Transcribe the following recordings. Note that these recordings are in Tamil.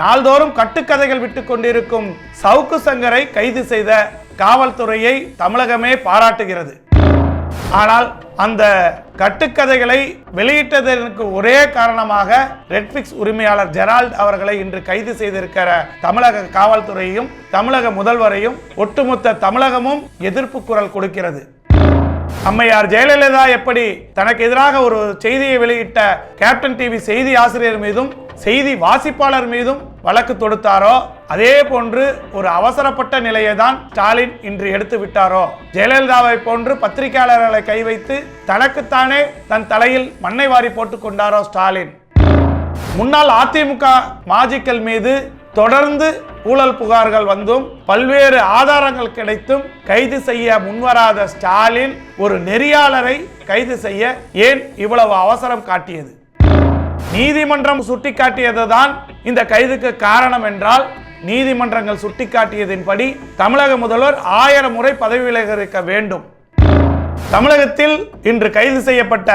நாள்தோறும் கட்டுக்கதைகள் விட்டு கொண்டிருக்கும் சவுக்கு சங்கரை கைது செய்த காவல்துறையை தமிழகமே பாராட்டுகிறது. ஆனால் அந்த கட்டுக்கதைகளை வெளியிட்டதற்கு ஒரே காரணமாக ரெட்ஃபிக்ஸ் உரிமையாளர் ஜெரால்ட் அவர்களை இன்று கைது செய்திருக்கிற தமிழக காவல்துறையும் தமிழக முதல்வரையும் ஒட்டுமொத்த தமிழகமும் எதிர்ப்பு குரல் கொடுக்கிறது. அம்மையார் ஜெயலலிதா எப்படி தனக்கு எதிராக ஒரு செய்தியை வெளியிட்ட கேப்டன் டிவி செய்தி ஆசிரியர் மீதும் செய்தி வாசிப்பாளர் மீதும் வழக்கு தொடுத்தாரோ அதே போன்று ஒரு அவசரப்பட்ட நிலையை தான் ஸ்டாலின் இன்று எடுத்து விட்டாரோ. ஜெயலலிதாவை போன்று பத்திரிகையாளர்களை கை வைத்து தனக்குத்தானே தன் தலையில் மண்ணை வாரி போட்டுக் கொண்டாரோ ஸ்டாலின். முன்னாள் அதிமுக மாஜிக்கல் மீது தொடர்ந்து ஊழல் புகார்கள் வந்தும் பல்வேறு ஆதாரங்கள் கிடைத்தும் கைது செய்ய முன்வராத ஸ்டாலின் ஒரு நெறியாளரை கைது செய்ய ஏன் இவ்வளவு அவசரம் காட்டியது? நீதிமன்றம் சுட்டிக்காட்டியதுதான் இந்த கைதுக்கு காரணம் என்றால் நீதிமன்றங்கள் சுட்டிக்காட்டியதின்படி தமிழக முதல்வர் ஆயிரம் முறை பதவி விலக இருக்க வேண்டும். தமிழகத்தில் இன்று கைது செய்யப்பட்ட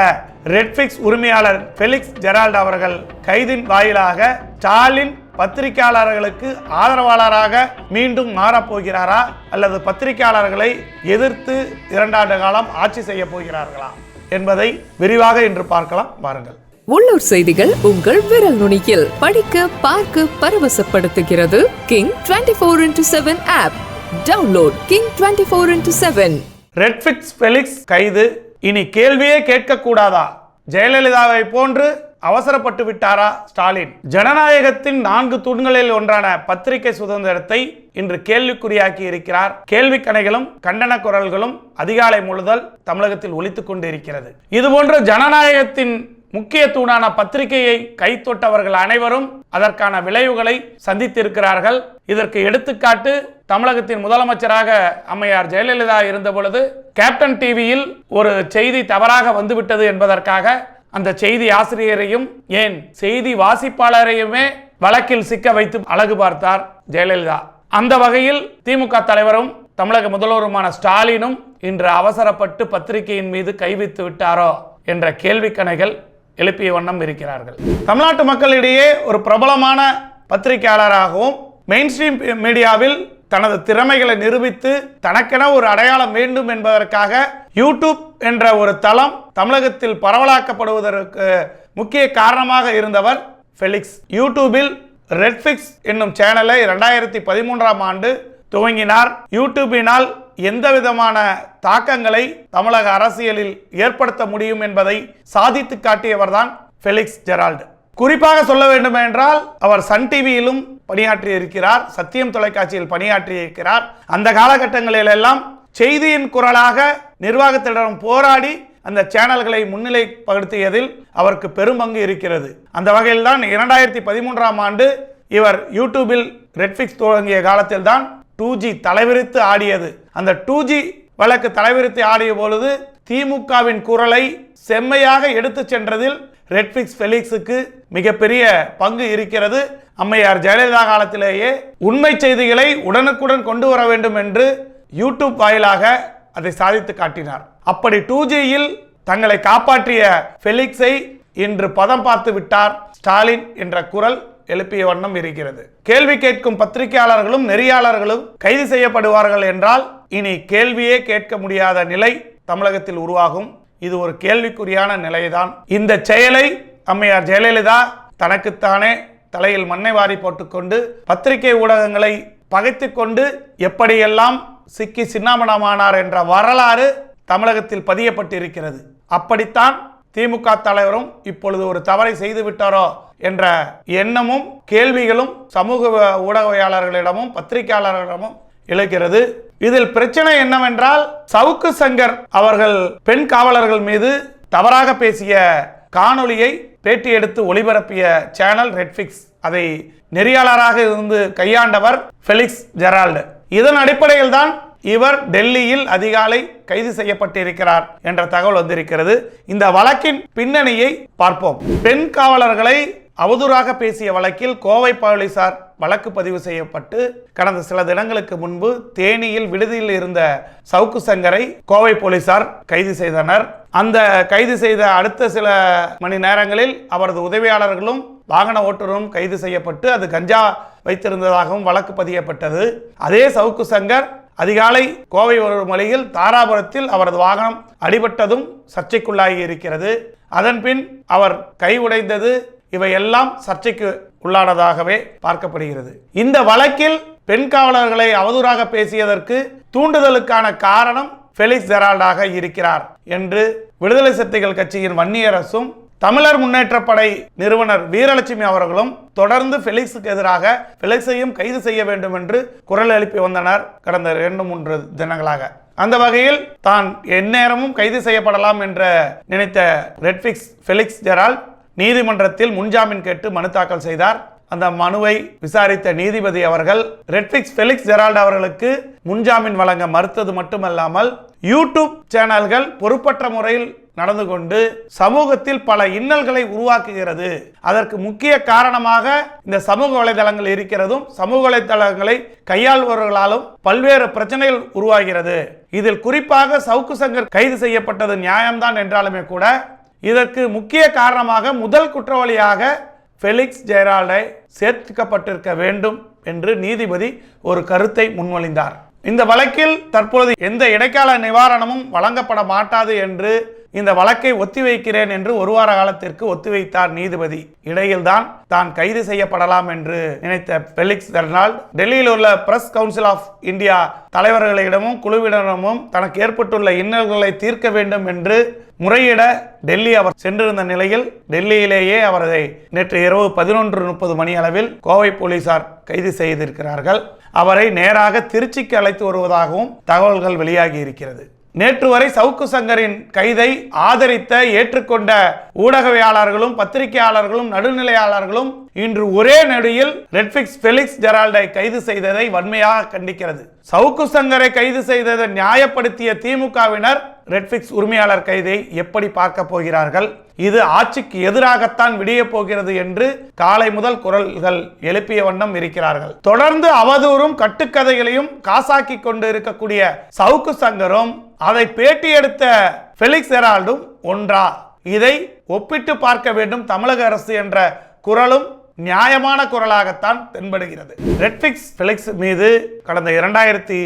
ரெட்ஃபிக்ஸ் உரிமையாளர் ஃபெலிக்ஸ் ஜெரால்ட் அவர்கள் கைதின் வாயிலாக ஸ்டாலின் பத்திரிகையாளர்களுக்கு ஆதரவாளராக மீண்டும் மாறப்போகிறாரா? அல்லது பத்திரிகையாளர்களை எதிர்த்து இரண்டாண்டு காலம் ஆட்சி செய்ய போகிறார்களா? என்பதை விரிவாக இன்று பார்க்கலாம். வாருங்கள். உள்ளூர் செய்திகள் உங்கள் விரல் நுனியில். படிக்க பார்க்க பரவசப்படுத்துகிறது king twenty four into seven app download king twenty four into seven Redfix Felix கைது. இனி கேள்வியே கேட்கக்கூடாதா? ஜெயலலிதாவை போன்று அவசரப்பட்டு விட்டாரா ஸ்டாலின்? ஜனநாயகத்தின் நான்கு தூண்களில் ஒன்றான பத்திரிகை சுதந்திரத்தை இன்று கேள்விக்குறியாக்கி இருக்கிறார். கேள்வி கணைகளும் கண்டன குரல்களும் அதிகாலை முழுதல் தமிழகத்தில் ஒலித்துக் கொண்டிருக்கிறது. இதுபோன்ற ஜனநாயகத்தின் முக்கிய தூணான பத்திரிகையை கைத்தொட்டவர்கள் அனைவரும் அதற்கான விளைவுகளை சந்தித்திருக்கிறார்கள். இதற்கு எடுத்துக்காட்டு தமிழகத்தின் முதலமைச்சராக அம்மையார் ஜெயலலிதா இருந்தபொழுது கேப்டன் டிவியில் ஒரு செய்தி தவறாக வந்துவிட்டது என்பதற்காக அந்த செய்தி ஆசிரியரையும் ஏன் செய்தி வாசிப்பாளரையுமே வழக்கில் சிக்க வைத்து அழகு பார்த்தார் ஜெயலலிதா. அந்த வகையில் திமுக தலைவரும் தமிழக முதல்வருமான ஸ்டாலினும் இன்று அவசரப்பட்டு பத்திரிகையின் மீது கைவித்து விட்டாரோ என்ற கேள்விக்கணைகள் எழுப்பிய வண்ணம் இருக்கிறார்கள். தமிழ்நாட்டு மக்களிடையே ஒரு பிரபலமான பத்திரிகையாளராகவும் மெயின் ஸ்ட்ரீம் மீடியாவில் தனது திறமைகளை நிரூபித்து தனக்கென ஒரு அடையாளம் வேண்டும் என்பதற்காக யூடியூப் என்ற ஒரு தளம் தமிழகத்தில் பரவலாக்கப்படுவதற்கு முக்கிய காரணமாக இருந்தவர் ஃபெலிக்ஸ் யூடியூபில் ரெட்ஃபிக்ஸ் என்னும் சேனலை ரெண்டாயிரத்தி பதிமூன்றாம் ஆண்டு துவங்கினார். யூடியூபினால் எந்த விதமான தாக்கங்களை தமிழக அரசியலில் ஏற்படுத்த முடியும் என்பதை சாதித்து காட்டியவர்தான் ஃபெலிக்ஸ் ஜெரால்டு குறிப்பாக சொல்ல வேண்டும் என்றால் அவர் சன் டிவியிலும் பணியாற்றி இருக்கிறார் சத்தியம் தொலைக்காட்சியில் பணியாற்றி இருக்கிறார் அந்த காலகட்டங்களில் எல்லாம் செய்தியின் குரலாக நிர்வாகத்திடம் போராடி அந்த சேனல்களை முன்னிலைப்படுத்தியதில் அவருக்கு பெரும்பங்கு இருக்கிறது. அந்த வகையில் தான் இரண்டாயிரத்தி பதிமூன்றாம் ஆண்டு இவர் யூடியூபில் ரெட்ஃபிக்ஸ் துவங்கிய காலத்தில் தான் டூ ஜி தலைவிரித்து ஆடியது. அந்த டூ ஜி வழக்கு தலைவிரித்து ஆடிய பொழுது திமுகவின் குரலை செம்மையாக எடுத்து சென்றதில் ரெட்ஃபிக்ஸ் ஃபெலிக்ஸுக்கு மிகப்பெரிய பங்கு இருக்கிறது. அம்மையார் ஜெயலலிதா காலத்திலேயே உண்மை செய்திகளை உடனுக்குடன் கொண்டு வர வேண்டும் என்று யூடியூப் வாயிலாக அதை சாதித்து காட்டினார். அப்படி டூ ஜியில் தங்களை காப்பாற்றிய ஃபெலிக்ஸை இன்று பதம் பார்த்து விட்டார் ஸ்டாலின் என்ற குரல் எழுப்பிய வண்ணம் இருக்கிறது. கேள்வி கேட்கும் பத்திரிகையாளர்களும் நெறியாளர்களும் கைது செய்யப்படுவார்கள் என்றால் இனி கேள்வியே கேட்க முடியாத நிலை தமிழகத்தில் உருவாகும். இது ஒரு கேள்விக்குறியான நிலைதான். இந்த செயலை அம்மையார் ஜெயலலிதா தனக்குத்தானே தலையில் மண்ணை வாரி போட்டுக்கொண்டு பத்திரிகை ஊடகங்களை பகைத்து கொண்டு எப்படியெல்லாம் சிக்கி சின்னாமணமானார் என்ற வரலாறு தமிழகத்தில் பதியப்பட்டிருக்கிறது. அப்படித்தான் திமுக தலைவரும் இப்பொழுது ஒரு தவறை செய்து விட்டாரோ என்ற எண்ணமும் கேள்விகளும் சமூக ஊடகவியாளர்களிடமும் பத்திரிகையாளர்களிடமும் இழைக்கிறது. இதில் பிரச்சனை என்னவென்றால் சவுக்கு சங்கர் அவர்கள் பெண் காவலர்கள் மீது தவறாக பேசிய காணொளியை பேட்டி எடுத்து ஒளிபரப்பிய சேனல் ரெட்ஃபிக்ஸ் அதை நெறியாளராக இருந்து கையாண்டவர் ஃபெலிக்ஸ் ஜெரால்டு. இதன் அடிப்படையில் தான் இவர் டெல்லியில் அதிகாலை கைது செய்யப்பட்டிருக்கிறார் என்ற தகவல் வந்திருக்கிறது. இந்த வழக்கின் பின்னணியை பார்ப்போம். பெண் காவலர்களை அவதூறாக பேசிய வழக்கில் கோவை போலீசார் வழக்கு பதிவு செய்யப்பட்டு கடந்த சில தினங்களுக்கு முன்பு தேனியில் விடுதியில் இருந்த சவுக்கு சங்கரை கோவை போலீசார் கைது செய்தனர். அந்த கைது செய்த அடுத்த சில மணி நேரங்களில் அவரது உதவியாளர்களும் வாகன ஓட்டுநரும் கைது செய்யப்பட்டு அது கஞ்சா வைத்திருந்ததாகவும் வழக்கு பதியப்பட்டது. அதே சவுக்கு சங்கர் அதிகாலை கோவை ஒரு வழியில் தாராபுரத்தில் அவரது வாகனம் அடிபட்டதும் சர்ச்சைக்குள்ளாகி இருக்கிறது. அதன்பின் அவர் கை உடைந்தது இவையெல்லாம் சர்ச்சைக்கு உள்ளானதாகவே பார்க்கப்படுகிறது. இந்த வழக்கில் பெண் காவலர்களை அவதூறாக பேசியதற்கு தூண்டுதலுக்கான காரணம் ஃபெலிக்ஸ் ஜெரால்டாக இருக்கிறார் என்று விடுதலை சிறுத்தைகள் கட்சியின் வன்னியரசும் தமிழர் முன்னேற்ற படை நிறுவனர் வீரலட்சுமி அவர்களும் தொடர்ந்து ஃபெலிக்ஸுக்கு எதிராக ஃபெலிக்ஸையும் கைது செய்ய வேண்டும் என்று குரல் எழுப்பி வந்தனர் கடந்த இரண்டு மூன்று தினங்களாக. அந்த வகையில் தான் எந்நேரமும் கைது செய்யப்படலாம் என்ற நினைத்த ரெட்ஃபிக்ஸ் ஃபெலிக்ஸ் ஜெரால்ட் நீதிமன்றத்தில் முன்ஜாமீன் கேட்டு மனு தாக்கல் செய்தார். அந்த மனுவை விசாரித்த நீதிபதி அவர்கள் ரெட்ஃபிக்ஸ் ஃபெலிக்ஸ் ஜெரால்ட் அவர்களுக்கு முன்ஜாமீன் வழங்க மறுத்தது மட்டுமல்லாமல் யூடியூப் சேனல்கள் பொறுப்பற்ற முறையில் நடந்து கொண்டு சமூகத்தில் பல இன்னல்களை உருவாக்குகிறது. அதற்கு முக்கிய காரணமாக இந்த சமூக வலைதளங்கள் இருக்கிறதும் சமூக வலைதளங்களை கையாள்பவர்களாலும் பல்வேறு பிரச்சனைகள் உருவாகிறது. இதில் குறிப்பாக சவுக்கு சங்கர் கைது செய்யப்பட்டது நியாயம்தான் என்றாலுமே கூட இதற்கு முக்கிய காரணமாக முதல் குற்றவாளியாக ஃபெலிக்ஸ் ஜெயரால்டை சேர்க்கப்பட்டிருக்க வேண்டும் என்று நீதிபதி ஒரு கருத்தை முன்மொழிந்தார். இந்த வழக்கில் தற்பொழுது எந்த இடைக்கால நிவாரணமும் வழங்கப்பட மாட்டாது என்று இந்த வழக்கை ஒத்திவைக்கிறேன் என்று ஒரு வார காலத்திற்கு ஒத்திவைத்தார் நீதிபதி. இடையில்தான் தான் கைது செய்யப்படலாம் என்று நினைத்த பெலிக்ஸ் ஜெர்னால்ட் டெல்லியில் உள்ள பிரஸ் கவுன்சில் ஆஃப் இந்தியா தலைவர்களிடமும் குழுவிடமும் தனக்கு ஏற்பட்டுள்ள இன்னல்களை தீர்க்க வேண்டும் என்று முறையிட டெல்லி அவர் சென்றிருந்த நிலையில் டெல்லியிலேயே அவரை நேற்று இரவு பதினொன்று முப்பது மணி அளவில் கோவை போலீசார் கைது செய்திருக்கிறார்கள். அவரை நேராக திருச்சிக்கு அழைத்து வருவதாகவும் தகவல்கள் வெளியாகி இருக்கிறது. நேற்று வரை சவுக்கு சங்கரின் கைதை ஆதரித்த ஏற்றுக்கொண்ட ஊடகவியாளர்களும் பத்திரிகையாளர்களும் நடுநிலையாளர்களும் இன்று ஒரே நொடியில் ரெட்ஃபிக்ஸ் ஃபெலிக்ஸ் ஜெரால்டை கைது செய்ததை வன்மையாக கண்டிக்கிறது. சவுக்கு சங்கரை கைது செய்ததை நியாயப்படுத்திய திமுகவினர் ரெட்ஃபிக்ஸ் உரிமையாளர் கைதை எப்படி பார்க்க போகிறார்கள்? இது ஆட்சிக்கு எதிராகத்தான் விடிய போகிறது என்று காலை முதல் குரல்கள் எழுப்பிய வண்ணம் இருக்கிறார்கள். தொடர்ந்து அவதூறும் கட்டுக்கதைகளையும் காசாக்கி கொண்டு இருக்கக்கூடிய சவுக்கு சங்கரும் அதை பேட்டி எடுத்த ஃபெலிக்ஸ் ஹெரால்டும் ஒன்றா? இதை ஒப்பிட்டு பார்க்க வேண்டும் தமிழக அரசு என்ற குரலும் நியாயமான குரலாகத்தான் தென்படுகிறது. ரெட்ஃபிக்ஸ் ஃபெலிக்ஸ் மீது கடந்த இரண்டாயிரத்தி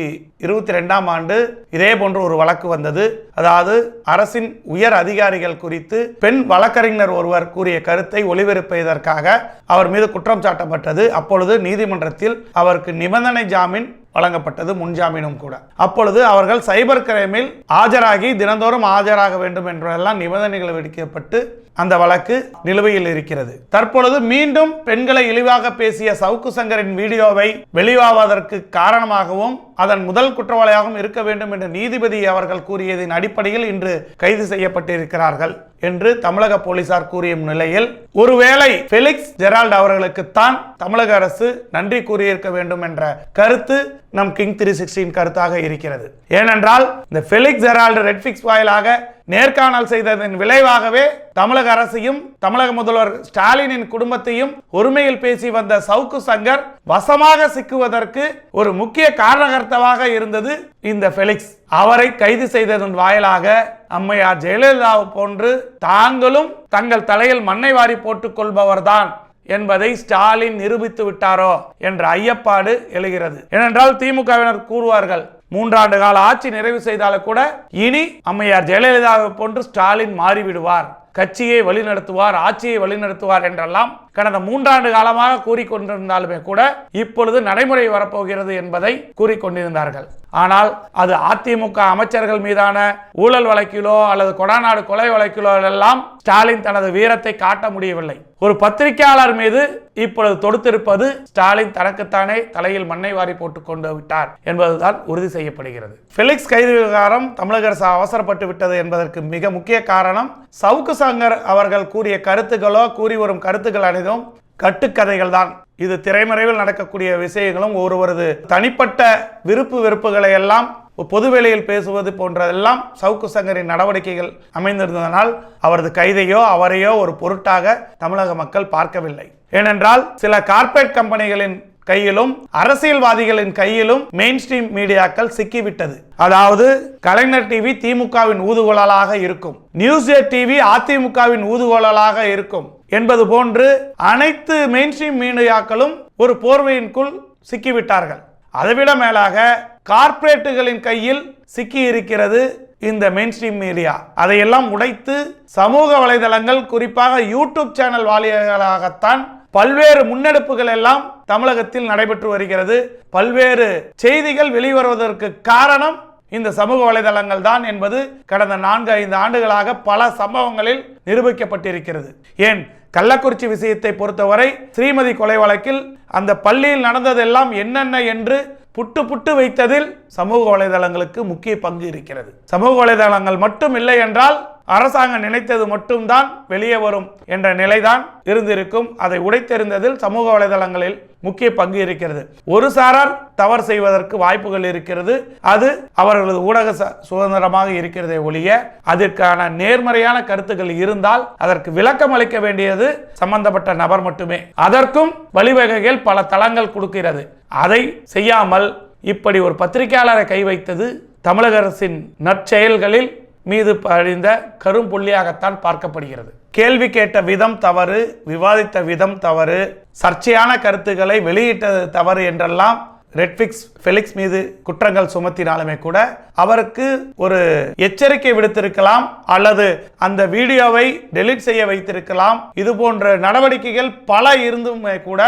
இருபத்தி ரெண்டாம் ஆண்டு இதே போன்ற ஒரு வழக்கு வந்தது. அதாவது அரசின் உயர் அதிகாரிகள் குறித்து பெண் வழக்கறிஞர் ஒருவர் கூறிய கருத்தை ஒளிபரப்பியதற்காக அவர் மீது குற்றம் சாட்டப்பட்டது. அப்பொழுது நீதிமன்றத்தில் அவருக்கு நிபந்தனை ஜாமீன் வழங்கப்பட்டது முன்ஜாமீனும் கூட. அப்பொழுது அவர்கள் சைபர் கிரைமில் ஆஜராகி தினந்தோறும் ஆஜராக வேண்டும் என்றெல்லாம் நிபந்தனைகள் விடுக்கப்பட்டு அந்த வழக்கு நிலுவையில் இருக்கிறது. தற்பொழுது மீண்டும் பெண்களை இழிவாக பேசிய சவுக்கு சங்கரின் வீடியோவை வெளிவாவதற்கு காரணமாகவும் அதன் முதல் குற்றவாளியாகவும் இருக்க வேண்டும் என்று நீதிபதி அவர்கள் கூறியதின் அடிப்படையில் இன்று கைது செய்யப்பட்டிருக்கிறார்கள் என்று தமிழக போலீசார் கூறிய நிலையில் ஒருவேளை பெலிக்ஸ் ஜெரால்ட் அவர்களுக்கு தான் தமிழக அரசு நன்றி கூறியிருக்க வேண்டும் என்ற கருத்து நம் கிங் த்ரீ சிக்ஸ்டின் கருத்தாக இருக்கிறது. ஏனென்றால் இந்த பெலிக்ஸ் ஜெரால்டு ரெட்ஃபிக்ஸ் வாயிலாக நேர்காணல் செய்ததன் விளைவாகவே தமிழக அரசையும் தமிழக முதல்வர் ஸ்டாலினின் குடும்பத்தையும் ஒருமையில் பேசி வந்த சவுக்கு சங்கர் வசமாக சிக்குவதற்கு ஒரு முக்கிய காரணகர்த்தவாக இருந்தது இந்த ஃபெலிக்ஸ். அவரை கைது செய்ததன் வாயிலாக அம்மையார் ஜெயலலிதாவை போன்று தாங்களும் தங்கள் தலையில் மண்ணை வாரி போட்டுக் கொள்பவர்தான் என்பதை ஸ்டாலின் நிரூபித்து விட்டாரோ என்ற ஐயப்பாடு எழுகிறது. ஏனென்றால் திமுகவினர் கூறுவார்கள் மூன்றாண்டு கால ஆட்சி நிறைவு செய்தாலும் கூட இனி அம்மையார் ஜெயலலிதாவை போன்று ஸ்டாலின் மாறிவிடுவார். கட்சியை வழிநடத்துவார் ஆட்சியை வழிநடத்துவார் என்றெல்லாம் கடந்த மூன்றாண்டு காலமாக கூறிக்கொண்டிருந்தாலுமே கூட இப்பொழுது நடைமுறை வரப்போகிறது என்பதை கூறிக்கொண்டிருந்தார்கள். ஆனால் அது அதிமுக அமைச்சர்கள் மீதான ஊழல் வழக்கிலோ அல்லது கொடாநாடு கொலை வழக்கிலோ எல்லாம் ஸ்டாலின் தனது வீரத்தை காட்ட முடியவில்லை. ஒரு பத்திரிகையாளர் மீது இப்பொழுது தொடுத்திருப்பது ஸ்டாலின் தனக்குத்தானே தலையில் மண்ணை வாரி போட்டு கொண்டு விட்டார் என்பதுதான் உறுதி செய்யப்படுகிறது. பிலிக்ஸ் கைது விவகாரம் தமிழக அரசு அவசரப்பட்டு விட்டது என்பதற்கு மிக முக்கிய காரணம் சவுக்கு சங்கர் அவர்கள் கூறிய கருத்துக்களோ கூறி வரும் கருத்துக்கள் அனைத்தும் கட்டுக்கதைகள் தான் இது திரைமறைவில் நடக்கக்கூடிய விஷயங்களும் ஒருவரது தனிப்பட்ட விருப்பு வெறுப்புகளை எல்லாம் பொதுவெளியில் பேசுவது போன்றதெல்லாம் சவுக்கு சங்கரின் நடவடிக்கைகள் அமைந்திருந்ததனால் அவரது கைதையோ அவரையோ ஒரு பொருட்டாக தமிழக மக்கள் பார்க்கவில்லை. ஏனென்றால் சில கார்ப்பரேட் கம்பெனிகளின் கையிலும் அரசியல்வாதிகளின் கையிலும் மெயின் ஸ்ட்ரீம் மீடியாக்கள் சிக்கிவிட்டது. அதாவது கலைஞர் டிவி திமுகவின் ஊதுகுழலாக இருக்கும். நியூஸ் டிவி அதிமுகவின் ஊதுகுழலாக இருக்கும். என்பது போன்று அனைத்து மெயின்ஸ்ட்ரீம் மீடியாக்களும் ஒரு போர்வையின்குள் சிக்கிவிட்டார்கள். அதைவிட மேலாக கார்ப்பரேட்டுகளின் கையில் சிக்கி இருக்கிறது இந்த மெயின்ஸ்ட்ரீம் மீடியா அதையெல்லாம் உடைத்து சமூக வலைதளங்கள் குறிப்பாக யூடியூப் சேனல் வாயிலாகத்தான் பல்வேறு முன்னெடுப்புகள் எல்லாம் தமிழகத்தில் நடைபெற்று வருகிறது. பல்வேறு செய்திகள் வெளிவருவதற்கு காரணம் இந்த சமூக வலைதளங்கள் தான் என்பது கடந்த நான்கு ஐந்து ஆண்டுகளாக பல சம்பவங்களில் நிரூபிக்கப்பட்டிருக்கிறது. ஏன்? கள்ளக்குறிச்சி விஷயத்தை பொறுத்தவரை ஸ்ரீமதி கொலை வழக்கில் அந்த பள்ளியில் நடந்ததெல்லாம் என்னென்ன என்று புட்டு புட்டு வைத்ததில் சமூக வலைதளங்களுக்கு முக்கிய பங்கு இருக்கிறது. சமூக வலைதளங்கள் மட்டும் இல்லை என்றால் அரசாங்கம் நினைத்தது மட்டும்தான் வெளியே வரும் என்ற நிலைதான் இருந்திருக்கும். அதை உடைத்தெறிந்ததில் சமூக வலைதளங்களில் முக்கிய பங்கு இருக்கிறது. ஒரு சாரார் தவறு செய்வதற்கு வாய்ப்புகள் இருக்கிறது. அது அவர்களது ஊடக ச- சுதந்திரமாக இருக்கிறதே ஒழிய அதற்கான நேர்மறையான கருத்துக்கள் இருந்தால் அதற்கு விளக்கம் அளிக்க வேண்டியது சம்பந்தப்பட்ட நபர் மட்டுமே. அதற்கும் வழிவகைகள் பல தளங்கள் கொடுக்கிறது. அதை செய்யாமல் இப்படி ஒரு பத்திரிகையாளரை கை வைத்தது தமிழக அரசின் நற்செயல்களில் மீது படிந்த கரும்புள்ளியாகத்தான் பார்க்கப்படுகிறது. கேள்வி கேட்ட விதம் தவறு விவாதித்த விதம் தவறு சர்ச்சையான கருத்துக்களை வெளியிட்டது தவறு என்றெல்லாம் ரெட்ஃபிக்ஸ் ஃபெலிக்ஸ் மீது குற்றங்கள் சுமத்தினாலுமே கூட அவருக்கு ஒரு எச்சரிக்கை விடுத்திருக்கலாம் அல்லது அந்த வீடியோவை டெலீட் செய்ய வைத்திருக்கலாம். இது போன்ற நடவடிக்கைகள் பல இருந்துமே கூட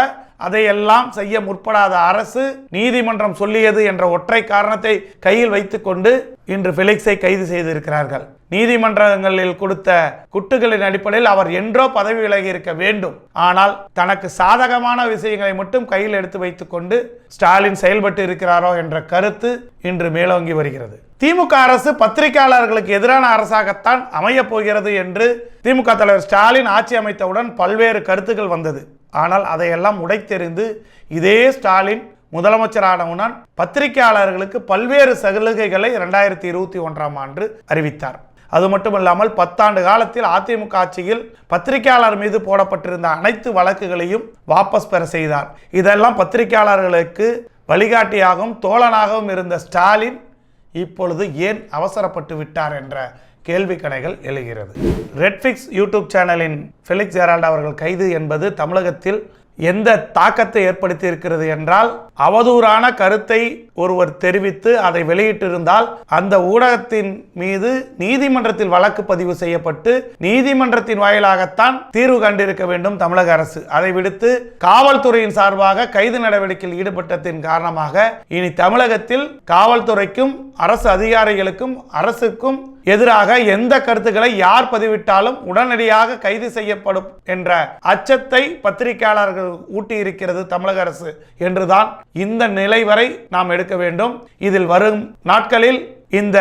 அதையெல்லாம் செய்ய முற்படாத அரசு நீதிமன்றம் சொல்லியது என்ற ஒற்றை காரணத்தை கையில் வைத்துக்கொண்டு இன்று ஃபெலிக்ஸை கைது செய்திருக்கிறார்கள். நீதிமன்றங்களில் கொடுத்த குட்டுகளின் அடிப்படையில் அவர் என்றோ பதவி விலகி இருக்க வேண்டும். ஆனால் தனக்கு சாதகமான விஷயங்களை மட்டும் கையில் எடுத்து வைத்துக்கொண்டு ஸ்டாலின் செயல்பட்டு இருக்கிறாரோ என்ற கருத்து இன்று மேலோங்கி வருகிறது. திமுக அரசு பத்திரிகையாளர்களுக்கு எதிரான அரசாகத்தான் அமையப் போகிறது என்று திமுக தலைவர் ஸ்டாலின் ஆட்சி அமைத்தவுடன் பல்வேறு கருத்துக்கள் வந்தது. ஆனால் அதையெல்லாம் உடைத்தெறிந்து இதே ஸ்டாலின் முதலமைச்சரானவுடன் பத்திரிகையாளர்களுக்கு பல்வேறு சலுகைகளை இரண்டாயிரத்தி இருபத்தி ஒன்றாம் ஆண்டு அறிவித்தார். அது மட்டுமல்லாமல் பத்தாண்டு காலத்தில் அதிமுக ஆட்சியில் பத்திரிகையாளர் மீது போடப்பட்டிருந்த அனைத்து வழக்குகளையும் வாபஸ் பெற செய்தார். இதெல்லாம் பத்திரிகையாளர்களுக்கு வழிகாட்டியாகவும் தோழனாகவும் இருந்த ஸ்டாலின் இப்பொழுது ஏன் அவசரப்பட்டு விட்டார் என்ற கேள்வி கணைகள் எழுகிறது. ரெட்ஃபிக்ஸ் யூடியூப் சேனலின் ஃபெலிக்ஸ் ஜெரால்ட் அவர்கள் கைது என்பது தமிழகத்தில் எந்த தாக்கத்தை ஏற்படுத்தி இருக்கிறது என்றால் அவதூறான கருத்தை ஒருவர் தெரிவித்து அதை வெளியிட்டிருந்தால் அந்த ஊடகத்தின் மீது நீதிமன்றத்தில் வழக்கு பதிவு செய்யப்பட்டு நீதிமன்றத்தின் வாயிலாகத்தான் தீர்வு கண்டிருக்க வேண்டும் தமிழக அரசு. அதை விடுத்து காவல்துறையின் சார்பாக கைது நடவடிக்கையில் ஈடுபட்டதின் காரணமாக இனி தமிழகத்தில் காவல்துறைக்கும் அரசு அதிகாரிகளுக்கும் அரசுக்கும் எதிராக எந்த கருத்துக்களை யார் பதிவிட்டாலும் உடனடியாக கைது செய்யப்படும் என்ற அச்சத்தை பத்திரிகையாளர்கள் ஊட்டியிருக்கிறது தமிழக அரசு என்றுதான் இந்த நிலை வரை நாம் எடுக்க வேண்டும். இதில் வரும் நாட்களில் இந்த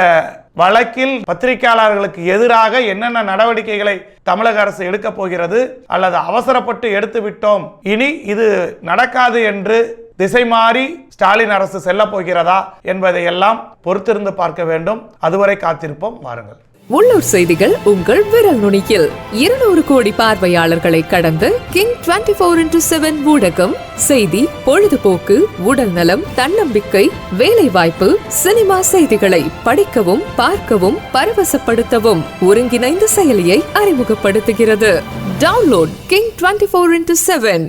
வழக்கில் பத்திரிகையாளர்களுக்கு எதிராக என்னென்ன நடவடிக்கைகளை தமிழக அரசு எடுக்கப் போகிறது அல்லது அவசரப்பட்டு எடுத்து விட்டோம் இனி இது நடக்காது என்று திசை மாறி ஸ்டாலின் அரசு செல்ல போகிறதா என்பதை எல்லாம் பொறுத்திருந்து பார்க்க வேண்டும். அதுவரை காத்திருப்போம். வாருங்கள். உள்ளூர் செய்திகள் உங்கள் விரல் நுனியில். இருநூறு கோடி பார்வையாளர்களை கடந்து king twenty four into seven ஊடகம் செய்தி பொழுதுபோக்கு உடல் நலம் தன்னம்பிக்கை வேலை வாய்ப்பு சினிமா செய்திகளை படிக்கவும் பார்க்கவும் பரவசப்படுத்தவும் ஒருங்கிணைந்த செயலியை அறிமுகப்படுத்துகிறது. Download king twenty four into seven